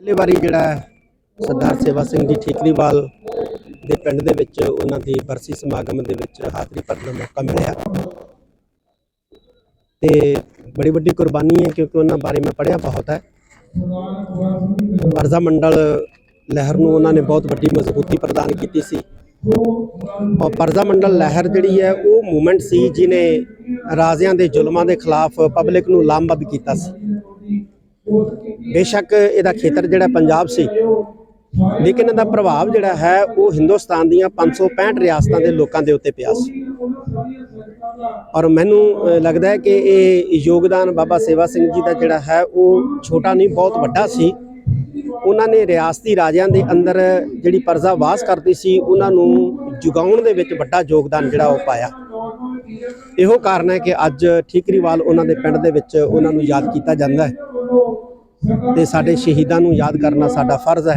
ਪਹਿਲੀ ਵਾਰੀ ਜਿਹੜਾ ਸਰਦਾਰ ਸੇਵਾ ਸਿੰਘ ਜੀ ਠੀਕਰੀਵਾਲ ਦੇ ਪਿੰਡ ਦੇ ਵਿੱਚ ਉਹਨਾਂ ਦੀ ਬਰਸੀ ਸਮਾਗਮ ਦੇ ਵਿੱਚ ਹਾਜ਼ਰੀ ਭਰਨ ਦਾ ਮੌਕਾ ਮਿਲਿਆ। ਤੇ ਬੜੀ ਵੱਡੀ ਕੁਰਬਾਨੀ ਹੈ ਕਿਉਂਕਿ ਉਹਨਾਂ ਬਾਰੇ ਮੈਂ ਪੜ੍ਹਿਆ ਬਹੁਤ ਹੈ। ਪਰਜ਼ਾ ਮੰਡਲ ਲਹਿਰ ਨੂੰ ਉਹਨਾਂ ਨੇ ਬਹੁਤ ਵੱਡੀ ਮਜ਼ਬੂਤੀ ਪ੍ਰਦਾਨ ਕੀਤੀ ਸੀ। ਔਰ ਪਰਜ਼ਾ ਮੰਡਲ ਲਹਿਰ ਜਿਹੜੀ ਹੈ ਉਹ ਮੂਵਮੈਂਟ ਸੀ ਜਿਨੇ ਰਾਜ਼ਿਆਂ ਦੇ ਜ਼ੁਲਮਾਂ ਦੇ ਖਿਲਾਫ ਪਬਲਿਕ ਨੂੰ ਲਾਮਬੱਧ ਕੀਤਾ ਸੀ। ਬੇਸ਼ੱਕ ਇਹਦਾ ਖੇਤਰ ਜਿਹੜਾ ਪੰਜਾਬ ਸੀ, ਲੇਕਿਨ ਇਹਦਾ ਪ੍ਰਭਾਵ ਜਿਹੜਾ ਹੈ, ਉਹ ਹਿੰਦੁਸਤਾਨ ਦੀਆਂ 565 ਰਿਆਸਤਾਂ ਦੇ ਲੋਕਾਂ ਦੇ ਉੱਤੇ ਪਿਆ ਸੀ। ਔਰ ਮੈਨੂੰ ਲੱਗਦਾ ਹੈ ਕਿ ਇਹ ਯੋਗਦਾਨ ਬਾਬਾ ਸੇਵਾ ਸਿੰਘ ਜੀ ਦਾ ਜਿਹੜਾ ਹੈ, ਉਹ ਛੋਟਾ ਨਹੀਂ, ਬਹੁਤ ਵੱਡਾ ਸੀ। ਉਹਨਾਂ ਨੇ ਰਿਆਸਤੀ ਰਾਜਿਆਂ ਦੇ ਅੰਦਰ ਜਿਹੜੀ ਪਰਜ਼ਾ ਵਾਸ ਕਰਦੀ ਸੀ, ਉਹਨਾਂ ਨੂੰ ਜੁਗਾਉਣ ਦੇ ਵਿੱਚ ਵੱਡਾ ਯੋਗਦਾਨ ਜਿਹੜਾ ਉਹ ਪਾਇਆ। ਇਹੋ ਕਾਰਨ ਹੈ ਕਿ ਅੱਜ ਠੀਕਰੀਵਾਲ ਉਹਨਾਂ ਦੇ ਪਿੰਡ ਦੇ ਵਿੱਚ ਉਹਨਾਂ ਨੂੰ ਯਾਦ ਕੀਤਾ ਜਾਂਦਾ ਹੈ। ਤੇ ਸਾਡੇ ਸ਼ਹੀਦਾਂ ਨੂੰ ਯਾਦ ਕਰਨਾ ਸਾਡਾ ਫਰਜ਼ ਹੈ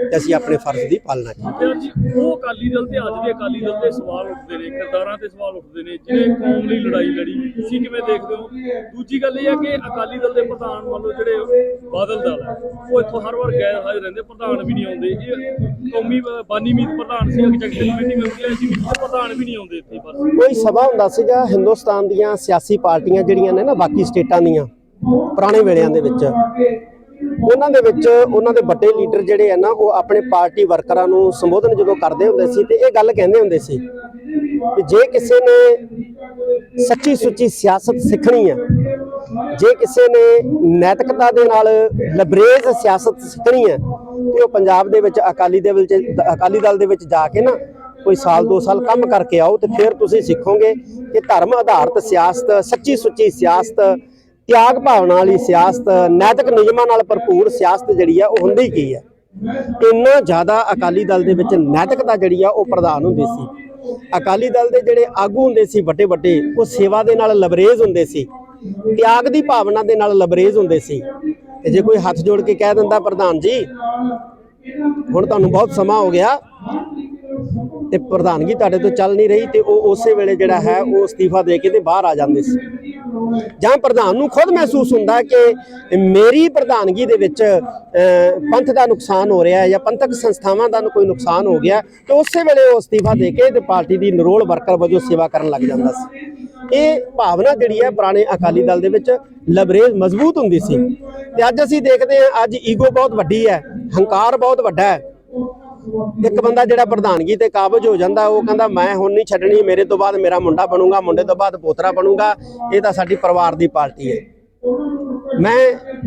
ਤੇ ਅਸੀਂ ਆਪਣੇ ਫਰਜ਼ ਦੀ ਪਾਲਣਾ ਅੱਜ ਉਹ ਅਕਾਲੀ ਦਲ ਤੇ ਅੱਜ ਦੇ ਅਕਾਲੀ ਦਲ ਤੇ ਸਵਾਲ ਉੱਠਦੇ ਨੇ ਕਿਰਦਾਰਾਂ ਤੇ ਸਵਾਲ ਉੱਠਦੇ ਨੇ ਜਿਹੜੇ ਕੌਮ ਲਈ ਲੜਾਈ ਲੜੀ ਤੁਸੀਂ ਕਿਵੇਂ ਦੇਖਦੇ ਹੋ? ਦੂਜੀ ਗੱਲ ਇਹ ਹੈ ਕਿ ਅਕਾਲੀ ਦਲ ਦੇ ਪ੍ਰਧਾਨ ਮੰਨ ਲਓ ਜਿਹੜੇ ਬਾਦਲ ਦਲ ਹੈ ਉਹ ਇੱਥੋਂ ਹਰ ਵਾਰ ਗੈਰ ਹਾਜ਼ਰ ਰਹਿੰਦੇ ਪ੍ਰਧਾਨ ਵੀ ਨਹੀਂ ਆਉਂਦੇ। ਇਹ ਕੌਮੀ ਬਾਨੀ ਮੀਤ ਪ੍ਰਧਾਨ ਸੀ ਮੀਟਿੰਗ ਹੁੰਦੀ ਹੈ ਸੀ ਪ੍ਰਧਾਨ ਵੀ ਨਹੀਂ ਆਉਂਦੇ ਇੱਥੇ ਬਸ। ਕੋਈ ਸਭਾ ਹੁੰਦਾ ਸੀਗਾ ਹਿੰਦੁਸਤਾਨ ਦੀਆਂ ਸਿਆਸੀ ਪਾਰਟੀਆਂ ਜਿਹੜੀਆਂ ਨੇ ਨਾ ਬਾਕੀ ਸਟੇਟਾਂ ਦੀਆਂ ਪੁਰਾਣੇ ਵੇਲਿਆਂ ਦੇ ਵਿੱਚ। ਉਹਨਾਂ ਦੇ ਵਿੱਚ ਉਹਨਾਂ ਦੇ ਵੱਡੇ ਲੀਡਰ ਜਿਹੜੇ ਆ ਨਾ, ਉਹ ਆਪਣੇ ਪਾਰਟੀ ਵਰਕਰਾਂ ਨੂੰ ਸੰਬੋਧਨ ਜਦੋਂ ਕਰਦੇ ਹੁੰਦੇ ਸੀ ਤੇ ਇਹ ਗੱਲ ਕਹਿੰਦੇ ਹੁੰਦੇ ਸੀ ਕਿ ਜੇ ਕਿਸੇ ਨੇ ਸੱਚੀ ਸੁੱਚੀ ਸਿਆਸਤ ਸਿੱਖਣੀ ਹੈ ਜੇ ਕਿਸੇ ਨੇ ਨੈਤਿਕਤਾ ਦੇ ਨਾਲ ਲਬਰੇਜ਼ ਸਿਆਸਤ ਸਿੱਖਣੀ ਹੈ ਤੇ ਉਹ ਪੰਜਾਬ ਦੇ ਵਿੱਚ ਅਕਾਲੀ ਦੇ ਵਿੱਚ, ਅਕਾਲੀ ਦਲ ਦੇ ਵਿੱਚ ਜਾ ਕੇ ਨਾ ਕੋਈ ਸਾਲ, ਦੋ ਸਾਲ ਕੰਮ ਕਰਕੇ ਆਓ ਤੇ ਫਿਰ ਤੁਸੀਂ ਸਿੱਖੋਗੇ ਕਿ ਧਰਮ ਆਧਾਰਿਤ ਸਿਆਸਤ, ਸੱਚੀ ਸੁੱਚੀ ਸਿਆਸਤ ਤਿਆਗ ਭਾਵਨਾ ਵਾਲੀ ਸਿਆਸਤ, ਨੈਤਿਕ ਨਿਯਮਾਂ ਨਾਲ ਭਰਪੂਰ ਸਿਆਸਤ ਜਿਹੜੀ ਆ, ਉਹ ਹੁੰਦੀ ਕੀ ਹੈ ਇੰਨਾ ਜ਼ਿਆਦਾ ਅਕਾਲੀ ਦਲ ਦੇ ਵਿੱਚ ਨੈਤਿਕਤਾ ਜਿਹੜੀ ਆ, ਉਹ ਪ੍ਰਧਾਨ ਹੁੰਦੀ ਸੀ। ਅਕਾਲੀ ਦਲ ਦੇ ਜਿਹੜੇ ਆਗੂ ਹੁੰਦੇ ਸੀ ਵੱਡੇ ਵੱਡੇ ਉਹ ਸੇਵਾ ਦੇ ਨਾਲ ਲਬਰੇਜ਼ ਹੁੰਦੇ ਸੀ। ਤਿਆਗ ਦੀ ਭਾਵਨਾ ਦੇ ਨਾਲ ਲਬਰੇਜ਼ ਹੁੰਦੇ ਸੀ। ਤੇ ਜੇ ਕੋਈ ਹੱਥ ਜੋੜ ਕੇ ਕਹਿ ਦਿੰਦਾ, ਪ੍ਰਧਾਨ ਜੀ, ਹੁਣ ਤੁਹਾਨੂੰ ਬਹੁਤ ਸਮਾਂ ਹੋ ਗਿਆ। ਤੇ ਪ੍ਰਧਾਨਗੀ ਤੁਹਾਡੇ ਤੋਂ ਚੱਲ ਨਹੀਂ ਰਹੀ ਤੇ ਉਹ ਉਸੇ ਵੇਲੇ ਜਿਹੜਾ ਹੈ ਉਹ ਅਸਤੀਫਾ ਦੇ ਕੇ ਤੇ ਬਾਹਰ ਆ ਜਾਂਦੇ ਸੀ। ਜਾਂ ਪ੍ਰਧਾਨ ਨੂੰ ਖੁਦ ਮਹਿਸੂਸ ਹੁੰਦਾ ਕਿ ਮੇਰੀ ਪ੍ਰਧਾਨਗੀ ਦੇ ਵਿੱਚ ਪੰਥ ਦਾ ਨੁਕਸਾਨ ਹੋ ਰਿਹਾ ਹੈ ਜਾਂ ਪੰਥਕ ਸੰਸਥਾਵਾਂ ਦਾ ਕੋਈ ਨੁਕਸਾਨ ਹੋ ਗਿਆ, ਤੇ ਉਸੇ ਵੇਲੇ ਉਹ ਅਸਤੀਫਾ ਦੇ ਕੇ ਤੇ ਪਾਰਟੀ ਦੀ ਨਰੋਲ ਵਰਕਰ ਵਜੋਂ ਸੇਵਾ ਕਰਨ ਲੱਗ ਜਾਂਦਾ ਸੀ। ਇਹ ਭਾਵਨਾ ਜਿਹੜੀ ਹੈ ਪੁਰਾਣੇ ਅਕਾਲੀ ਦਲ ਦੇ ਵਿੱਚ ਲਬਰੇਜ ਮਜ਼ਬੂਤ ਹੁੰਦੀ ਸੀ। ਤੇ ਅੱਜ ਅਸੀਂ ਦੇਖਦੇ ਹਾਂ, ਅੱਜ ਈਗੋ ਬਹੁਤ ਵੱਡੀ ਹੈ, ਹੰਕਾਰ ਬਹੁਤ ਵੱਡਾ ਹੈ। ਇੱਕ ਬੰਦਾ ਜਿਹੜਾ ਪ੍ਰਧਾਨਗੀ ਤੇ ਕਾਬਜ ਹੋ ਜਾਂਦਾ, ਉਹ ਕਹਿੰਦਾ, ਮੈਂ ਹੁਣ ਨਹੀਂ ਛੱਡਣੀ, ਮੇਰੇ ਤੋਂ ਬਾਅਦ ਮੇਰਾ ਮੁੰਡਾ ਬਣੂਗਾ, ਮੁੰਡੇ ਤੋਂ ਬਾਅਦ ਪੋਤਰਾ ਬਣੂਗਾ। ਇਹ ਤਾਂ ਸਾਡੀ ਪਰਿਵਾਰ ਦੀ ਪਾਰਟੀ ਹੈ। ਮੈਂ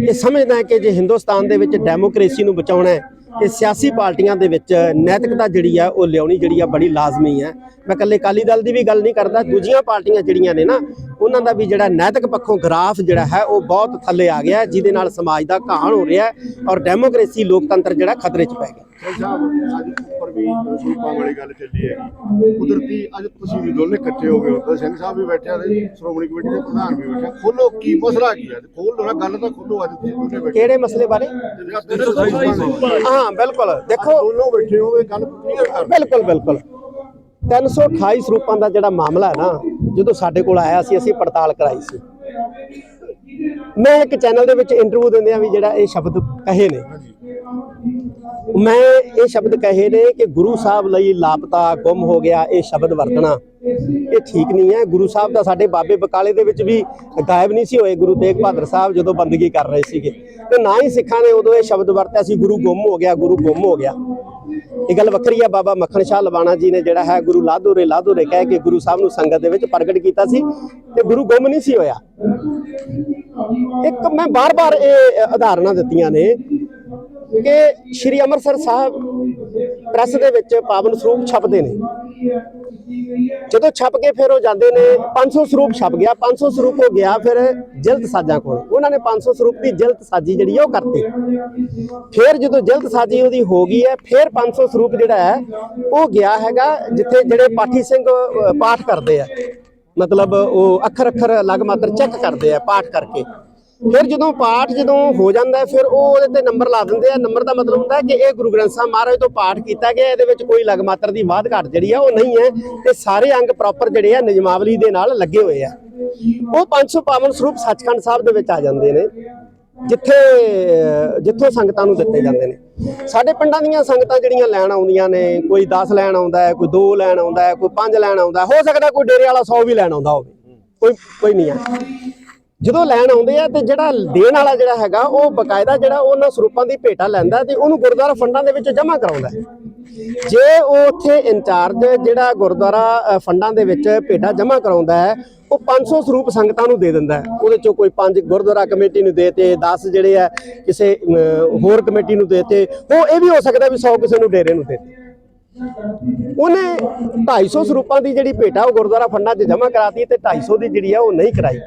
ਇਹ ਸਮਝਦਾ ਕਿ ਜੇ ਹਿੰਦੁਸਤਾਨ ਦੇ ਵਿੱਚ ਡੈਮੋਕ੍ਰੇਸੀ ਨੂੰ ਬਚਾਉਣਾ ਹੈ, ਤੇ ਸਿਆਸੀ ਪਾਰਟੀਆਂ ਦੇ ਵਿੱਚ ਨੈਤਿਕਤਾ ਜਿਹੜੀ ਆ, ਉਹ ਲਿਆਉਣੀ ਜਿਹੜੀ ਆ ਬੜੀ ਲਾਜ਼ਮੀ ਹੈ। ਮੈਂ ਇਕੱਲੇ ਅਕਾਲੀ ਦਲ ਦੀ ਵੀ ਗੱਲ ਨਹੀਂ ਕਰਦਾ, ਦੂਜੀਆਂ ਪਾਰਟੀਆਂ ਜਿਹੜੀਆਂ ਨੇ ਨਾ ਉਹਨਾਂ ਦਾ ਵੀ ਜਿਹੜਾ ਨੈਤਿਕ ਪੱਖੋਂ ਗ੍ਰਾਫ ਜਿਹੜਾ ਹੈ ਉਹ ਬਹੁਤ ਥੱਲੇ ਆ ਗਿਆ ਜਿਹਦੇ ਨਾਲ ਸਮਾਜ ਦਾ ਘਾਣ ਹੋ ਰਿਹਾ ਔਰ ਡੈਮੋਕ੍ਰੇਸੀ ਲੋਕਤੰਤਰ ਜਿਹੜਾ ਖਤਰੇ 'ਚ ਪੈ ਗਿਆ। ਭਾਈ ਸਾਹਿਬ ਅੱਜ ਉੱਪਰ ਵੀ ਸਰੂਪਾਂ ਵਾਲੀ ਗੱਲ ਚੱਲੀ ਹੈਗੀ। ਕੁਦਰਤੀ ਅੱਜ ਤੁਸੀਂ ਵੀ ਦੋਨੇ ਇਕੱਠੇ ਹੋ ਗਏ ਹੋ ਤਾਂ ਸਿੰਘ ਸਾਹਿਬ ਵੀ ਬੈਠੇ ਆ ਤੇ ਸ਼੍ਰੋਮਣੀ ਕਮੇਟੀ ਦੇ ਪ੍ਰਧਾਨ ਵੀ ਬੈਠੇ ਆ। ਖੋਲੋ ਕੀ ਮਸਲਾ ਕੀ ਹੈ? ਖੋਲ ਲੋ ਨਾ ਗੱਲ ਤਾਂ ਖੋਲੋ ਅੱਜ ਤੁਸੀਂ ਦੋਨੇ ਬੈਠੇ। ਕਿਹੜੇ ਮਸਲੇ ਬਾਰੇ? ਜਿਹੜਾ 327 ਸਰੂਪਾਂ ਹਾਂ ਬਿਲਕੁਲ ਦੇਖੋ। ਦੋਨੋਂ ਬੈਠੇ ਹੋਵੇ ਗੱਲ ਕਲੀਅਰ ਕਰ ਬਿਲਕੁਲ ਬਿਲਕੁਲ। 328 ਸਰੂਪਾਂ ਦਾ ਜਿਹੜਾ ਮਾਮਲਾ ਹੈ ਨਾ ਜਦੋਂ ਸਾਡੇ ਕੋਲ ਆਇਆ ਸੀ ਅਸੀਂ ਪੜਤਾਲ ਕਰਾਈ ਸੀ। ਮੈਂ ਇੱਕ ਚੈਨਲ ਦੇ ਵਿੱਚ ਇੰਟਰਵਿਊ ਦਿੰਦੇ ਆ ਵੀ ਜਿਹੜਾ ਇਹ ਸ਼ਬਦ ਕਹੇ ਨੇ। ਮੈਂ ਇਹ ਸ਼ਬਦ ਕਹੇ ਨੇ ਕਿ ਗੁਰੂ ਸਾਹਿਬ ਲਈ ਲਾਪਤਾ ਗੁੰਮ ਹੋ ਗਿਆ ਇਹ ਸ਼ਬਦ ਵਰਤਣਾ। ਇਹ ਠੀਕ ਨਹੀਂ ਹੈ। ਗੁਰੂ ਸਾਹਿਬ ਦਾ ਸਾਡੇ ਬਾਬੇ ਬਕਾਲੇ ਦੇ ਵਿੱਚ ਵੀ ਗਾਇਬ ਨਹੀਂ ਸੀ ਹੋਏ। ਗੁਰੂ ਤੇਗ ਬਹਾਦਰ ਸਾਹਿਬ ਜਦੋਂ ਬੰਦਗੀ ਕਰ ਰਹੇ ਸੀਗੇ। ਤੇ ਨਾ ਹੀ ਸਿੱਖਾਂ ਨੇ ਉਦੋਂ ਇਹ ਸ਼ਬਦ ਵਰਤਿਆ ਸੀ ਗੁਰੂ ਗੁੰਮ ਹੋ ਗਿਆ ਗੁਰੂ ਗੁੰਮ ਹੋ ਗਿਆ। ਇਹ ਗੱਲ ਵੱਖਰੀ ਆ, ਬਾਬਾ ਮੱਖਣ ਸ਼ਾਹ ਲਵਾਣਾ ਜੀ ਨੇ ਜਿਹੜਾ ਹੈ ਗੁਰੂ ਲਾਧੂਰੇ ਲਾਧੂਰੇ ਕਹਿ ਕੇ ਗੁਰੂ ਸਾਹਿਬ ਨੂੰ ਸੰਗਤ ਦੇ ਵਿੱਚ ਪ੍ਰਗਟ ਕੀਤਾ ਸੀ ਤੇ ਗੁਰੂ ਗੁੰਮ ਨਹੀਂ ਸੀ ਹੋਇਆ। ਇੱਕ ਮੈਂ ਬਾਰ-ਬਾਰ ਇਹ ਉਦਾਹਰਨਾਂ ਦਿੱਤੀਆਂ ਨੇ ਕਿ ਸ਼੍ਰੀ ਅੰਮ੍ਰਿਤਸਰ ਸਾਹਿਬ ਪ੍ਰੈਸ ਦੇ ਵਿੱਚ ਪਾਵਨ ਸਰੂਪ ਛਪਦੇ ਨੇ। ਜਦੋਂ ਛਪ ਕੇ ਫਿਰ ਉਹ ਜਾਂਦੇ ਨੇ 500 ਸਰੂਪ ਛਪ ਗਿਆ 500 ਸਰੂਪ ਹੋ ਗਿਆ, ਫਿਰ ਜਲਦ ਸਾਜਾਂ ਕੋਲ। ਉਹਨਾਂ ਨੇ 500 ਸਰੂਪ ਦੀ ਜਲਦ ਸਾਜੀ ਜਿਹੜੀ ਉਹ ਕਰਤੀ। ਫਿਰ ਜਦੋਂ ਜਲਦ ਸਾਜੀ ਉਹਦੀ ਹੋ ਗਈ ਹੈ, ਫਿਰ 500 ਸਰੂਪ ਜਿਹੜਾ ਹੈ, ਉਹ ਗਿਆ ਹੈਗਾ ਜਿੱਥੇ ਜਿਹੜੇ ਪਾਠੀ ਸਿੰਘ ਪਾਠ ਕਰਦੇ ਆ। ਮਤਲਬ ਉਹ ਅੱਖਰ ਅੱਖਰ ਅਲੱਗ ਮਾਤਰ ਚੈੱਕ ਕਰਦੇ ਆ ਪਾਠ ਕਰਕੇ। ਫਿਰ ਜਦੋਂ ਪਾਠ ਜਦੋਂ ਹੋ ਜਾਂਦਾ ਫਿਰ ਉਹ ਉਹਦੇ ਤੇ ਨੰਬਰ ਲਾ ਦਿੰਦੇ ਆ। ਨੰਬਰ ਦਾ ਮਤਲਬ ਹੁੰਦਾ ਕਿ ਇਹ ਗੁਰੂ ਗ੍ਰੰਥ ਸਾਹਿਬ ਮਹਾਰਾਜ ਤੋਂ ਪਾਠ ਕੀਤਾ ਗਿਆ, ਇਹਦੇ ਵਿੱਚ ਕੋਈ ਲਗ ਮਾਤਰ ਦੀ ਵਾਧ ਘਾਟ ਜਿਹੜੀ ਆ, ਉਹ ਨਹੀਂ ਹੈ ਤੇ ਸਾਰੇ ਅੰਗ ਪ੍ਰੋਪਰ ਜਿਹੜੇ ਆ, ਨਿਯਮਾਵਲੀ ਦੇ ਨਾਲ ਲੱਗੇ ਹੋਏ ਆ। ਉਹ 500 ਪਾਵਨ ਸਰੂਪ ਸੱਚਖੰਡ ਸਾਹਿਬ ਦੇ ਵਿੱਚ ਆ ਜਾਂਦੇ ਨੇ, ਜਿੱਥੇ, ਜਿੱਥੋਂ ਸੰਗਤਾਂ ਨੂੰ ਦਿੱਤੇ ਜਾਂਦੇ ਨੇ। ਸਾਡੇ ਪਿੰਡਾਂ ਦੀਆਂ ਸੰਗਤਾਂ ਜਿਹੜੀਆਂ ਲੈਣ ਆਉਂਦੀਆਂ ਨੇ, ਕੋਈ 10 ਲੈਣ ਆਉਂਦਾ ਹੈ, ਕੋਈ 2 ਲੈਣ ਆਉਂਦਾ ਹੈ, ਕੋਈ 5 ਲੈਣ ਆਉਂਦਾ ਹੋ ਸਕਦਾ ਕੋਈ ਡੇਰੇ ਵਾਲਾ 100 ਵੀ ਲੈਣ ਆਉਂਦਾ ਹੋਵੇ। ਕੋਈ ਕੋਈ ਨਹੀਂ ਹੈ ਜਦੋਂ ਲੈਣ ਆਉਂਦੇ ਆ ਤੇ ਜਿਹੜਾ ਦੇਣ ਵਾਲਾ ਜਿਹੜਾ ਹੈਗਾ, ਉਹ ਬਕਾਇਦਾ ਜਿਹੜਾ ਉਹਨਾਂ ਸਰੂਪਾਂ ਦੀ ਭੇਟਾ ਲੈਂਦਾ ਤੇ ਉਹਨੂੰ ਗੁਰਦੁਆਰਾ ਫੰਡਾਂ ਦੇ ਵਿੱਚ ਜਮ੍ਹਾਂ ਕਰਾਉਂਦਾ ਜੇ ਉਹ ਉੱਥੇ ਇੰਚਾਰਜ ਜਿਹੜਾ ਗੁਰਦੁਆਰਾ ਫੰਡਾਂ ਦੇ ਵਿੱਚ ਭੇਟਾ ਜਮ੍ਹਾਂ ਕਰਾਉਂਦਾ ਹੈ, ਉਹ 500 ਸਰੂਪ ਸੰਗਤਾਂ ਨੂੰ ਦੇ ਦਿੰਦਾ ਉਹਦੇ ਚੋਂ ਕੋਈ ਪੰਜ ਗੁਰਦੁਆਰਾ ਕਮੇਟੀ ਨੂੰ ਦੇਤੇ 10 ਜਿਹੜੇ ਆ, ਕਿਸੇ ਹੋਰ ਕਮੇਟੀ ਨੂੰ ਦੇਤੇ, ਉਹ ਇਹ ਵੀ ਹੋ ਸਕਦਾ ਵੀ 100 ਕਿਸੇ ਨੂੰ ਡੇਰੇ ਨੂੰ ਦੇਤੇ ਉਹਨੇ 250 ਸਰੂਪਾਂ ਦੀ ਜਿਹੜੀ ਭੇਟਾ ਉਹ ਗੁਰਦੁਆਰਾ ਫੰਡਾਂ 'ਚ ਜਮ੍ਹਾਂ ਕਰਾਤੀ ਤੇ 250 ਦੀ ਜਿਹੜੀ ਆ ਉਹ ਨਹੀਂ ਕਰਾਈ।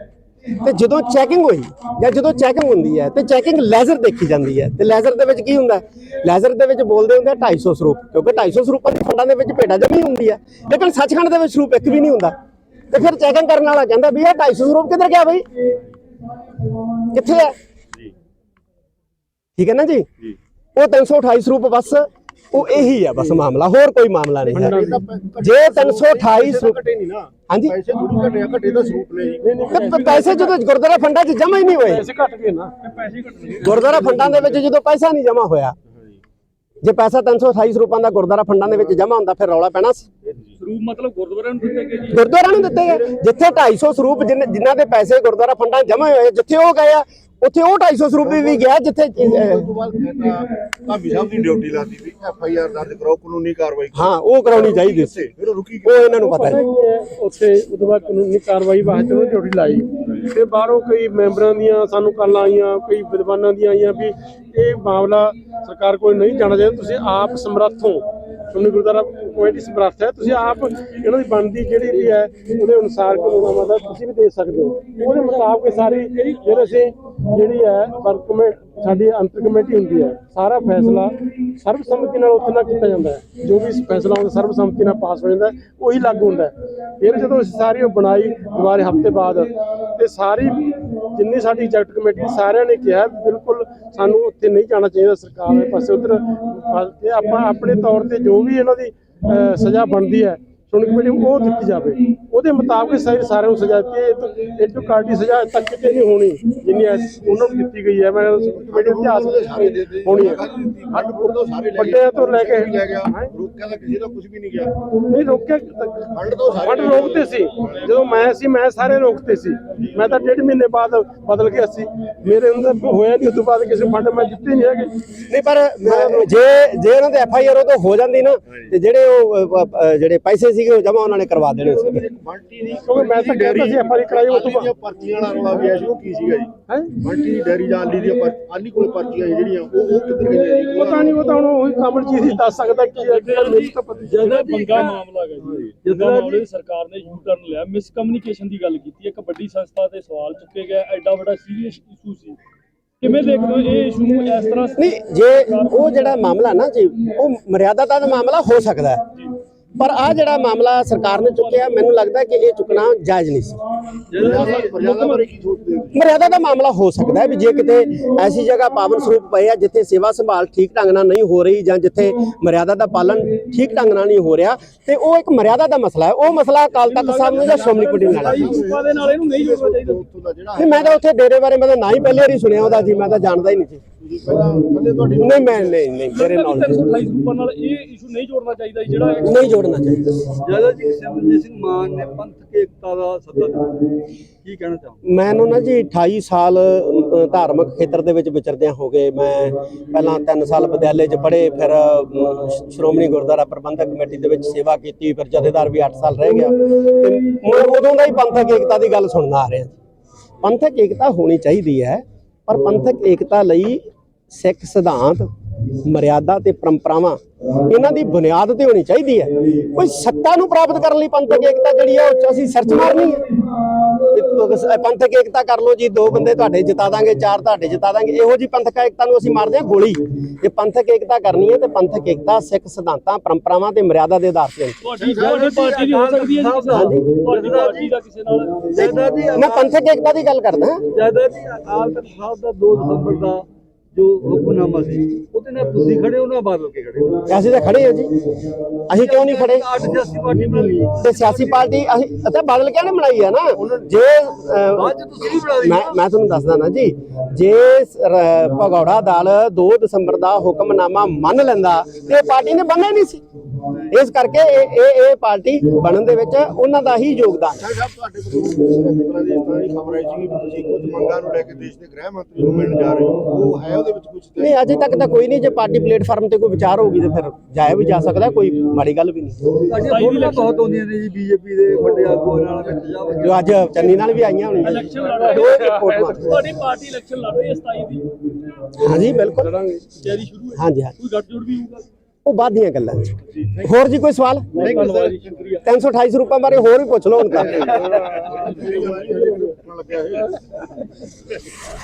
ਤੇ ਜਦੋਂ ਚੈਕਿੰਗ ਹੋਈ ਜਾਂ ਜਦੋਂ ਚੈਕਿੰਗ ਹੁੰਦੀ ਹੈ ਤੇ ਚੈਕਿੰਗ ਲੈਜ਼ਰ ਦੇਖੀ ਜਾਂਦੀ ਹੈ। ਤੇ ਲੈਜ਼ਰ ਦੇ ਵਿੱਚ ਕੀ ਹੁੰਦਾ ਲੈਜ਼ਰ ਦੇ ਵਿੱਚ ਬੋਲਦੇ ਹੁੰਦੇ ਆ 250 ਸਰੂਪ ਕਿਉਂਕਿ 250 ਸਰੂਪਾਂ ਦੀ ਫੰਡਾਂ ਦੇ ਵਿੱਚ ਭੇਟਾ ਜਮੀ ਹੁੰਦੀ ਹੈ। ਲੇਕਿਨ ਸੱਚਖੰਡ ਦੇ ਵਿੱਚ ਸਰੂਪ ਇੱਕ ਵੀ ਨਹੀਂ ਹੁੰਦਾ। ਤੇ ਫਿਰ ਚੈਕਿੰਗ ਕਰਨ ਵਾਲਾ ਕਹਿੰਦਾ ਵੀ ਇਹ 250 ਸਰੂਪ ਕਿੱਧਰ ਗਿਆ ਬਈ? ਕਿੱਥੇ ਹੈ? ਠੀਕ ਹੈ ਨਾ ਜੀ? ਜੀ। ਉਹ 328 ਸਰੂਪ ਬਸ ਉਹ ਇਹੀ ਹੈ ਬਸ ਮਾਮਲਾ ਹੋਰ ਕੋਈ ਮਾਮਲਾ ਨਹੀਂ ਹੈ। ਜੇ 328 ਸਰੂਪ ਘਟੇ ਨਹੀਂ ਨਾ। ਹਾਂਜੀ। ਪੈਸੇ ਥੋੜੀ ਘਟੇ ਆ ਘਟੇ ਤਾਂ ਸਰੂਪ ਨੇ ਜੀ ਪੈਸੇ ਜਦੋਂ ਗੁਰਦੁਆਰਾ ਫੰਡਾਂ 'ਚ ਜਮ੍ਹਾਂ ਹੀ ਨਹੀਂ ਹੋਏ। ਘਟ ਗਏ ਨਾ। ਪੈਸੇ ਘਟਣਗੇ ਗੁਰਦੁਆਰਾ ਫੰਡਾਂ ਦੇ ਵਿੱਚ ਜਦੋਂ ਪੈਸਾ ਨਹੀਂ ਜਮ੍ਹਾਂ ਹੋਇਆ ਜੇ ਪੈਸਾ 328 ਰੁਪਏ ਦਾ ਗੁਰਦੁਆਰਾ ਫੰਡਾਂ ਦੇ ਵਿੱਚ ਜਮ੍ਹਾਂ ਹੁੰਦਾ ਫਿਰ ਰੌਲਾ ਪੈਣਾ ਸੀ। ਸਰੂਪ ਮਤਲਬ ਗੁਰਦੁਆਰਿਆਂ ਨੂੰ ਦਿੱਤੇ ਗਏ ਜੀ। ਗੁਰਦੁਆਰਾ ਨੂੰ ਦਿੱਤੇ ਗਏ। ਜਿੱਥੇ 250 ਸਰੂਪ ਜਿਨ੍ਹਾਂ ਦੇ ਪੈਸੇ ਗੁਰਦੁਆਰਾ ਫੰਡਾਂ 'ਚ ਜਮ੍ਹਾਂ ਹੋਏ ਜਿੱਥੇ ਉਹ ਗਏ ਆ ਉੱਥੇ ਉਹ 250 ਸਰੂਪ ਵੀ ਗਿਆ ਜਿੱਥੇ ਉਸ ਅਹ, ਤੋਂ ਬਾਅਦ ਕਹਿੰਦਾ ਭਾਬੀ ਸਾਹਿਬ ਦੀ ਡਿਊਟੀ ਲਾਤੀ ਵੀ ਐਫ ਆਈ ਆਰ ਦਰਜ ਕਰਾਓ ਕਾਨੂੰਨੀ ਕਾਰਵਾਈ ਕਰੋ। ਹਾਂ ਉਹ ਕਰਾਉਣੀ ਚਾਹੀਦੀ ਸੀ। ਫਿਰ ਉਹ ਰੁਕੀ ਉਹ ਇਹਨਾਂ ਨੂੰ ਪਤਾ ਹੈ। ਉੱਥੇ ਉਹਦੇ ਬਾਅਦ ਕਾਨੂੰਨੀ ਕਾਰਵਾਈ ਵਾਸਤੇ ਉਹ ਡਿਊਟੀ ਲਾਈ। ਤੇ ਬਾਹਰੋਂ ਕਈ ਮੈਂਬਰਾਂ ਦੀਆਂ ਸਾਨੂੰ ਕਾਲਾਂ ਆਈਆਂ ਕਈ ਵਿਦਵਾਨਾਂ ਦੀਆਂ ਆਈਆਂ ਵੀ ਇਹ ਮਾਮਲਾ ਸਰਕਾਰ ਕੋਲ ਨਹੀਂ ਜਾਣਾ ਚਾਹੀਦਾ ਤੁਸੀਂ ਆਪ ਸਮਰੱਥ ਹੋ। ਤੁਹਾਨੂੰ ਗੁਰਦੁਆਰਾ ਕਮੇਟੀ ਸਮਰੱਥ ਹੈ। ਤੁਸੀਂ ਆਪ ਇਹਨਾਂ ਦੀ ਬਣਦੀ ਜਿਹੜੀ ਵੀ ਹੈ, ਉਹਦੇ ਅਨੁਸਾਰ ਕਾਨੂੰਨਾਂ ਦਾ ਤੁਸੀਂ ਵੀ ਦੇ ਸਕਦੇ ਹੋ। ਉਹਦੇ ਮੁਤਾਬਕ ਸਾਰੀ ਜਿਹੜੇ ਅਸੀਂ ਜਿਹੜੀ ਹੈ ਵਰਕ ਕਮੇਟੀ, ਸਾਡੀ ਅੰਤਰ ਕਮੇਟੀ ਹੁੰਦੀ ਹੈ, ਸਾਰਾ ਫੈਸਲਾ ਸਰਬਸੰਮਤੀ ਨਾਲ ਉੱਥੇ ਨਾਲ ਕੀਤਾ ਜਾਂਦਾ ਹੈ। ਜੋ ਵੀ ਫੈਸਲਾ ਹੁੰਦਾ, ਸਰਬਸੰਮਤੀ ਨਾਲ ਪਾਸ ਹੋ ਜਾਂਦਾ ਉਹੀ ਲਾਗੂ ਹੁੰਦਾ ਹੈ। ਫਿਰ ਜਦੋਂ ਅਸੀਂ ਸਾਰੀ ਉਹ ਬਣਾਈ, ਦੁਬਾਰੇ ਹਫ਼ਤੇ ਬਾਅਦ, ਤੇ ਸਾਰੀ ਜਿੰਨੀ ਸਾਡੀ ਐਗਜ਼ੈਕਟ ਕਮੇਟੀ ਸਾਰਿਆਂ ਨੇ ਕਿਹਾ ਵੀ ਬਿਲਕੁਲ ਸਾਨੂੰ ਉੱਥੇ ਨਹੀਂ ਜਾਣਾ ਚਾਹੀਦਾ ਸਰਕਾਰ ਦੇ ਪਾਸੇ। ਉਧਰ ਆਪਾਂ ਆਪਣੇ ਤੌਰ ਤੇ ਜੋ ਵੀ ਇਹਨਾਂ ਦੀ ਸਜ਼ਾ ਬਣਦੀ ਹੈ ਸੁਣ ਕਮੇਟੀ ਉਹ ਦਿੱਤੀ ਜਾਵੇ। ਉਹਦੇ ਮੁਤਾਬਕ ਸਾਰੇ ਸਾਰਿਆਂ ਨੂੰ ਸਜ਼ਾ ਦਿੱਤੀ ਇਹ ਤੋਂ ਕਾਰਡੀ ਸਜ਼ਾ ਤੱਕ ਕਿਤੇ ਨਹੀਂ ਹੋਣੀ। ਜਿੰਨੀ ਐਸ- ਉਹਨਾਂ ਨੂੰ ਦਿੱਤੀ ਗਈ ਹੈ। ਮੈਂ ਕਮੇਟੀ ਇਤਿਹਾਸ ਉਹਦੇ ਸਾਰੇ ਦੇ ਦੇ ਹੋਣੀ ਹੈ। ਹੱਡ ਫੁੱਟ ਤੋਂ ਸਾਰੇ ਲੈ ਵੱਡਿਆਂ ਤੋਂ ਲੈ ਕੇ- ਲੈ ਗਿਆ ਰੋਕਿਆ ਤਾਂ ਕਿਸੇ ਦਾ ਕੁਝ ਵੀ ਨਹੀਂ ਗਿਆ। ਨਹੀਂ ਰੋਕਿਆ ਫੰਡ ਤੋਂ ਸਾਰੇ ਫੰਡ ਰੋਕਦੇ ਸੀ। ਜਦੋਂ ਮੈਂ ਸੀ ਮੈਂ ਸਾਰੇ ਰੋਕਤੇ ਸੀ। ਮੈਂ ਤਾਂ ਡੇਢ ਮਹੀਨੇ ਬਾਅਦ ਬਦਲ ਗਿਆ ਸੀ। ਮੇਰੇ ਅੰਦਰ ਹੋਇਆ ਨਹੀਂ ਉਸ ਤੋਂ ਬਾਅਦ ਕਿਸੇ ਫੰਡ ਮੈਂ ਦਿੱਤੇ ਨਹੀਂ ਹੈਗੇ। ਨਹੀਂ ਪਰ ਜੇ ਜੇ ਇਹਨਾਂ ਦੇ ਐਫ ਆਈ ਆਰ ਉਹ ਤੋਂ ਹੋ ਜਾਂਦੀ ਨਾ ਤੇ ਜਿਹੜੇ ਉਹ ਜਿਹੜੇ ਪੈਸੇ ਸੀਗੇ ਉਹ ਜਮ੍ਹਾਂ ਉਹਨਾਂ ਨੇ ਕਰਵਾ ਦੇਣੇ ਸੀ ਬੰਟੀ ਦੀ ਕਿਉਂਕਿ ਮੈਂ ਤਾਂ ਕਹਿੰਦਾ ਸੀ FIR ਕਰਾਈ ਉਹ ਤੋਂ ਆਲੀ ਦੀਆਂ ਪਰਚੀਆਂ ਵਾਲਾ ਰੌਲਾ ਵੀ ਆਇਆ ਸੀ ਉਹ ਕੀ ਸੀਗਾ ਜੀ? ਹੈ? ਬੰਟੀ ਦੀ ਡੈਰੀ ਜਾਂ ਆਲੀ ਦੀਆਂ ਪਰ- ਆਲੀ ਕੋਲ ਪਰਚੀਆਂ ਸੀ ਜਿਹੜੀਆਂ ਉਹ ਉਹ ਕਿੱਧਰ ਗਈਆਂ ਜੀ? ਪਤਾ ਨਹੀਂ ਉਹ ਤਾਂ ਹੁਣ ਉਹੀ ਕਮਲ ਜੀ ਹੀ ਦੱਸ ਸਕਦਾ ਕੀ ਹੈ ਕੀ ਨਹੀਂ ਤਾਂ ਪਤਾ ਜਿਹੜਾ ਬੰਗਾ ਮਾਮਲਾ ਹੈ ਜੀ ਜਿਹੜਾ ਮਾਮਲੇ ਦੀ ਸਰਕਾਰ ਨੇ ਯੂ ਟਰਨ ਲਿਆ ਮਿਸ ਕਮਿਊਨੀਕੇਸ਼ਨ ਦੀ ਗੱਲ ਕੀਤੀ ਹੈ। ਇੱਕ ਵੱਡੀ ਸੰਸਥਾ ਤੇ ਸਵਾਲ ਚੁੱਕੇ ਗਏ ਐਡਾ ਵੱਡਾ ਸੀਰੀਅਸ ਇਸ਼ੂ ਸੀ। ਕਿਵੇਂ ਦੇਖਦੇ ਹੋ ਇਹ ਇਸ਼ੂ ਨੂੰ ਇਸ ਤਰ੍ਹਾਂ ਨਹੀਂ ਜੇ ਉਹ ਜਿਹੜਾ ਮਾਮਲਾ ਨਾ ਜੀ ਉਹ ਮਰਿਆਦਾ ਦਾ ਮਾਮਲਾ ਹੋ ਸਕਦਾ ਹੈ। ਪਰ ਆ ਜਿਹੜਾ ਮਾਮਲਾ ਸਰਕਾਰ ਨੇ ਚੁੱਕਿਆ ਮੈਨੂੰ ਲੱਗਦਾ ਕਿ ਇਹ ਚੁੱਕਣਾ ਜਾਇਜ਼ ਨਹੀਂ ਸੀ। ਹੋ ਮਰਿਆਦਾ ਦਾ ਮਾਮਲਾ ਹੋ ਸਕਦਾ ਹੈ ਵੀ ਜੇ ਕਿਤੇ ਐਸੀ ਜਗ੍ਹਾ ਪਾਵਨ ਸਰੂਪ ਪਏ ਆ ਜਿੱਥੇ ਸੇਵਾ ਸੰਭਾਲ ਠੀਕ ਢੰਗ ਨਾਲ ਨਹੀਂ ਹੋ ਰਹੀ ਜਾਂ ਜਿੱਥੇ ਮਰਿਆਦਾ ਦਾ ਪਾਲਣ ਠੀਕ ਢੰਗ ਨਾਲ ਨਹੀਂ ਹੋ ਰਿਹਾ ਤੇ ਉਹ ਇੱਕ ਮਰਿਆਦਾ ਦਾ ਮਸਲਾ ਹੈ। ਉਹ ਮਸਲਾ ਅਕਾਲ ਤਖਤ ਸਾਹਿਬ ਨੂੰ ਜਾਂ ਸ਼੍ਰੋਮਣੀ ਕਮੇਟੀ ਨਾਲ ਹੈ। ਇਹਨੂੰ ਨਹੀਂ ਮੈਂ ਤਾਂ ਉੱਥੇ ਡੇਰੇ ਬਾਰੇ ਮੈਂ ਤਾਂ ਨਾ ਹੀ ਪਹਿਲੀ ਵਾਰੀ ਸੁਣਿਆ ਉਹਦਾ ਜੀ ਮੈਂ ਤਾਂ ਜਾਣਦਾ ਹੀ ਨਹੀਂ ਸੀ। ਨਹੀਂ ਮੈਂ ਨਹੀਂ ਨਹੀਂ ਮੇਰੇ ਨਾਲ 328 ਰੂਪਾਂ ਨਾਲ ਇਹ ਇਸ਼ੂ ਨਹੀਂ ਜੋੜਨਾ ਚਾਹੀਦਾ ਜਿਹੜਾ ਨਹੀਂ ਜੋੜਨਾ ਚਾਹੀਦਾ। ਜ਼ਿਆਦਾ ਜੀ ਸਿਮਰਜੀਤ ਸਿੰਘ ਮਾਨ ਨੇ ਪੰਥਕ ਏਕਤਾ ਦਾ ਸੱਦਾ ਦਿੱਤਾ। ਕੀ ਕਹਿਣਾ ਚਾਹੋ ਮੈਨੂੰ ਨਾ ਜੀ 28 ਸਾਲ ਧਾਰਮਿਕ ਖੇਤਰ ਦੇ ਵਿੱਚ ਵਿਚਰਦਿਆਂ ਹੋ ਗਏ। ਮੈਂ ਪਹਿਲਾਂ 3 ਸਾਲ ਵਿਦਿਆਲੇ 'ਚ ਪੜ੍ਹੇ ਫਿਰ ਸ਼੍ਰੋਮਣੀ ਗੁਰਦੁਆਰਾ ਪ੍ਰਬੰਧਕ ਕਮੇਟੀ ਦੇ ਵਿੱਚ ਸੇਵਾ ਕੀਤੀ ਫਿਰ ਜਥੇਦਾਰ ਵੀ 8 ਸਾਲ ਰਹਿ ਗਿਆ। ਤੇ ਮੈਂ ਉਦੋਂ ਦਾ ਹੀ ਪੰਥਕ ਏਕਤਾ ਦੀ ਗੱਲ ਸੁਣਦਾ ਆ ਰਿਹਾ। ਪੰਥਕ ਏਕਤਾ ਹੋਣੀ ਚਾਹੀਦੀ ਹੈ। ਪਰ ਪੰਥਕ ਏਕਤਾ ਲਈ ਸਿੱਖ ਸਿਧਾਂਤ ਮਰਿਆਦਾ ਤੇ ਪਰੰਪਰਾਵਾਂ ਇਹਨਾਂ ਦੀ ਬੁਨਿਆਦ ਤੇ ਹੋਣੀ ਚਾਹੀਦੀ ਹੈ। ਕੋਈ ਸੱਤਾ ਨੂੰ ਪ੍ਰਾਪਤ ਕਰਨ ਲਈ ਪੰਥਕ ਏਕਤਾ ਜਿਹੜੀ ਹੈ ਉਹ ਅਸੀਂ ਸਰਚ ਮਾਰਨੀ ਹੈ। ਪੰਥਕ ਏਕਤਾ ਕਰ ਲਓ ਜੀ ਦੋ ਬੰਦੇ ਤੁਹਾਡੇ ਜਿਤਾ ਦਾਂਗੇ ਚਾਰ ਤੁਹਾਡੇ ਜਿਤਾ ਦਾਂਗੇ ਇਹੋ ਜੀ ਪੰਥਕ ਏਕਤਾ ਨੂੰ ਅਸੀਂ ਮਾਰਦੇ ਹਾਂ ਗੋਲੀ। ਜੇ ਪੰਥਕ ਏਕਤਾ ਕਰਨੀ ਹੈ ਤੇ ਪੰਥਕ ਏਕਤਾ ਸਿੱਖ ਸਿਧਾਂਤਾਂ ਪਰੰਪਰਾਵਾਂ ਤੇ ਮਰਿਆਦਾ ਦੇ ਆਧਾਰ ਤੇ ਹੋਣੀ। ਤੁਹਾਡੀ ਤੁਹਾਡੀ ਪਾਰਟੀ ਦੀ ਹੋ ਸਕਦੀ ਹੈ ਜੀ ਕਿਸੇ ਨਾਲ ਤੁਹਾਡੀ ਪਾਰਟੀ ਦਾ ਕਿਸੇ ਨਾਲ ਜ਼ਿਆਦਾ ਜੀ ਚਾਹੀਦੀ। ਮੈਂ ਪੰਥਕ ਏਕਤਾ ਦੀ ਗੱਲ ਕਰਦਾ। ਹਾਂ ਜ਼ਿਆਦਾ ਜੀ ਅਕਾਲ ਤਖਤ ਸਾਹਿਬ ਦਾ 2 ਦਸੰਬਰ ਦਾ ਜੋ ਹੁਕਮਨਾਮਾ ਸੀ ਉਹਦੇ ਨਾ ਤੁਸੀਂ ਖੜੇ ਹੋ ਨਾ ਬਾਦਲ ਕੇ ਖੜੇ ਹੋ? ਅਸੀਂ ਤਾਂ ਖੜੇ ਹਾਂ ਜੀ। ਅਸੀਂ ਕਿਉਂ ਨਹੀਂ ਖੜੇ? ਅੱਠ ਸਿਆਸੀ ਪਾਰਟੀ ਬਣਾ ਲਈ। ਤੇ ਸਿਆਸੀ ਪਾਰਟੀ ਅਸੀਂ ਅਤੇ ਬਾਦਲ ਕਿਹਨੇ ਬਣਾਈ ਆ ਨਾ? ਜੇ ਅਹ, ਬਾਅਦ ਚ ਤੁਸੀਂ ਵੀ ਬਣਾ ਲਈ। ਮੈਂ ਮੈਂ ਤੁਹਾਨੂੰ ਦੱਸਦਾ ਨਾ ਜੀ ਜੇ ਸ- ਰ- ਭਗੌੜਾ ਦਲ 2 ਦਸੰਬਰ ਦਾ ਹੁਕਮਨਾਮਾ ਮੰਨ ਲੈਂਦਾ ਤੇ ਇਹ ਪਾਰਟੀ ਨੇ ਬਣਨਾ ਹੀ ਨਹੀਂ ਸੀ। ਇਸ ਕਰਕੇ ਇਹ ਇਹ ਇਹ ਪਾਰਟੀ ਬਣਨ ਦੇ ਵਿੱਚ ਉਹਨਾਂ ਦਾ ਹੀ ਯੋਗਦਾਨ। ਹੈ। ਸਾਹਿਬ ਤੁਹਾਡੇ ਕੋਲ ਇਸ ਤਰ੍ਹਾਂ ਦੀ ਇਸ ਤਰ੍ਹਾਂ ਦੀ ਖਬਰ ਆਈ ਸੀ ਕਿ ਤੁਸੀਂ ਕੁਝ ਮੰਗਾਂ ਨੂੰ ਲੈ ਕੇ ਦੇਸ਼ ਦੇ ਗ੍ਰਹਿ ਮੰਤਰੀ ਨੂੰ ਮਿਲਣ ਜਾ ਰਹੇ ਹੋ? ਉਹ ਹੈ ਉਹਦੇ ਵਿੱਚ ਕੁਝ ਨਹੀਂ ਅਜੇ ਤੱਕ ਤਾਂ ਕੋਈ ਨਹੀਂ ਜੇ ਪਾਰਟੀ ਪਲੇਟਫਾਰਮ ਤੇ ਕੋਈ ਵਿਚਾਰ ਹੋਊਗੀ ਤੇ ਫਿਰ ਜਾਇਆ ਵੀ ਜਾ ਸਕਦਾ ਕੋਈ ਮਾੜੀ ਗੱਲ ਵੀ ਨਹੀਂ। ਸਾਡੀਆਂ ਫੋਟੋਆਂ ਬਹੁਤ ਆਉਂਦੀਆਂ ਨੇ ਜੀ ਬੀਜੇਪੀ ਦੇ ਵੱਡੇ ਆਗੂਆਂ ਨਾਲ ਵਿੱਚ ਜਾ ਜੋ ਅੱਜ ਚੰਨੀ ਨਾਲ ਵੀ ਆਈਆਂ ਹੋਣੀਆਂ। ਇਲੈਕਸ਼ਨ ਲੜ ਰਹੇ ਦੋ ਇੱਕ ਫੋਟੋਆਂ ਤੁਹਾਡੀ ਪਾਰਟੀ ਇਲੈਕਸ਼ਨ ਲੜ ਰਹੀ ਹੈ 27 ਦੀ। ਹਾਂਜੀ ਬਿਲਕੁਲ। ਤਿਆਰੀ ਸ਼ੁਰੂ ਹੈ ਹਾਂਜੀ ਹਾਂਜੀ। ਕੋਈ ਗੱਠਜੋੜ ਵੀ ਹੋਊਗਾ? ਉਹ ਬਾਅਦ ਦੀਆਂ ਗੱਲਾਂ ਜੀ ਹੋਰ ਜੀ ਕੋਈ ਸਵਾਲ? ਧੰਨਵਾਦ ਜੀ ਸ਼ੁਕਰੀਆ 328 ਰੁਪਏ ਬਾਰੇ ਹੋਰ ਵੀ ਪੁੱਛ ਲਓ ਹੁਣ ਤਾਂ।